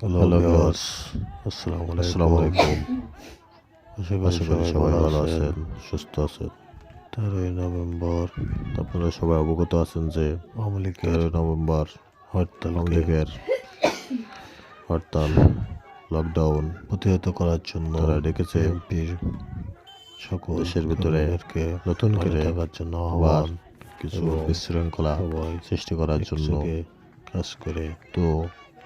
Hello viewers আসসালামু আসসালামু আলাইকুম আশা করি সবাই ভালো আছেন সুস্থ আছেন। তেরোই নভেম্বর আপনারা সবাই অবগত আছেন যে আওয়ামী লীগের তেরোই নভেম্বর হরতাল আওয়ামী লীগের হরতাল লকডাউন প্রতিহত করার জন্য তারা ডেকেছে এমপির সকল দেশের ভিতরে নতুন করে থাকার জন্য আহ্বান কিছু বিশৃঙ্খলা সৃষ্টি করার জন্য কাজ করে। তো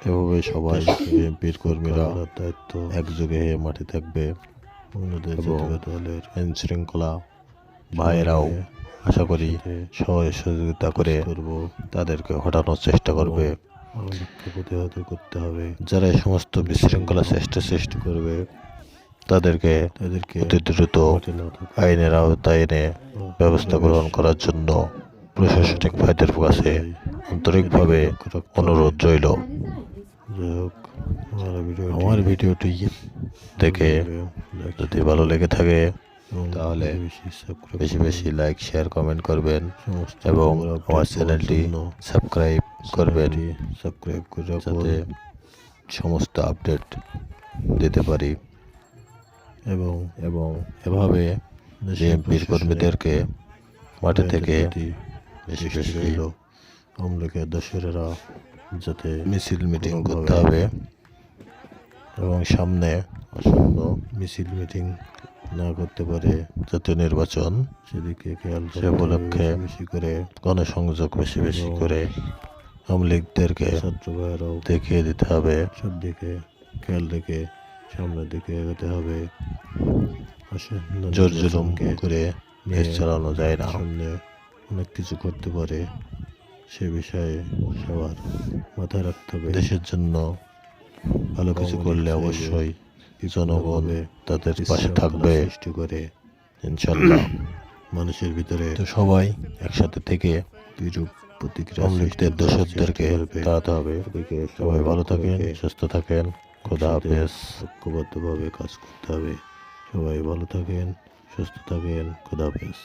এভাবে সবাই বিএনপির কর্মীরা দায়িত্ব। একযোগে হয়ে মাঠে থাকবে। আইন শৃঙ্খলা ভাইয়েরাও আশা করি সবাই সহযোগিতা করে তাদেরকে হটানোর চেষ্টা করবে। প্রতিহত করতে হবে। যারা এই সমস্ত বিশৃঙ্খলা চেষ্টা সৃষ্টি করবে তাদেরকে তাদেরকে অতি দ্রুত আইনের আওতায় এনে ব্যবস্থা গ্রহণ করার জন্য প্রশাসনিক ভাইদের কাছে আন্তরিকভাবে অনুরোধ রইল। আমার ভিডিওটি দেখে যদি ভালো লেগে থাকে তাহলে বেশি বেশি লাইক শেয়ার কমেন্ট করবেন এবং আমার চ্যানেলটি সাবস্ক্রাইব করবেন সাবস্ক্রাইব করে যাতে সমস্ত আপডেট দিতে পারি এবং এবং এভাবে বিএনপির কর্মীদেরকে মাঠে থেকে বেশি বেশি আমলকে দশেরা যাতে মিছিল মিটিং করতে হবে এবং সামনে আসন্ন মিছিল মিটিং না করতে পারে জাতীয় নির্বাচন। সেদিকে খেয়াল সে উপলক্ষে বেশি করে গণসংযোগ বেশি বেশি করে আওয়ামী লীগদেরকে ছাত্র ভাইয়েরাও দেখিয়ে দিতে হবে। সব দিকে খেয়াল রেখে সামনের দিকে এগোতে হবে। জোর জুলুম করে দেশ চালানো যায় না। সামনে অনেক কিছু করতে পারে। সে বিষয়ে সবার মাথায় রাখতে হবে। দেশের জন্য ভালো কিছু করলে অবশ্যই জনগণ তাদের পাশে থাকবে। সৃষ্টি করে। ইনশাল্লাহ মানুষের ভিতরে তো সবাই একসাথে থেকে বিরূপ প্রতিক্রিয়া অমৃতের দোষকদেরকে তাড়াতে হবে। সবাই ভালো থাকেন সুস্থ থাকেন। খোদা হাফেজ। ঐক্যবদ্ধভাবে কাজ করতে হবে। সবাই ভালো থাকেন সুস্থ থাকেন। খোদা হাফেজ।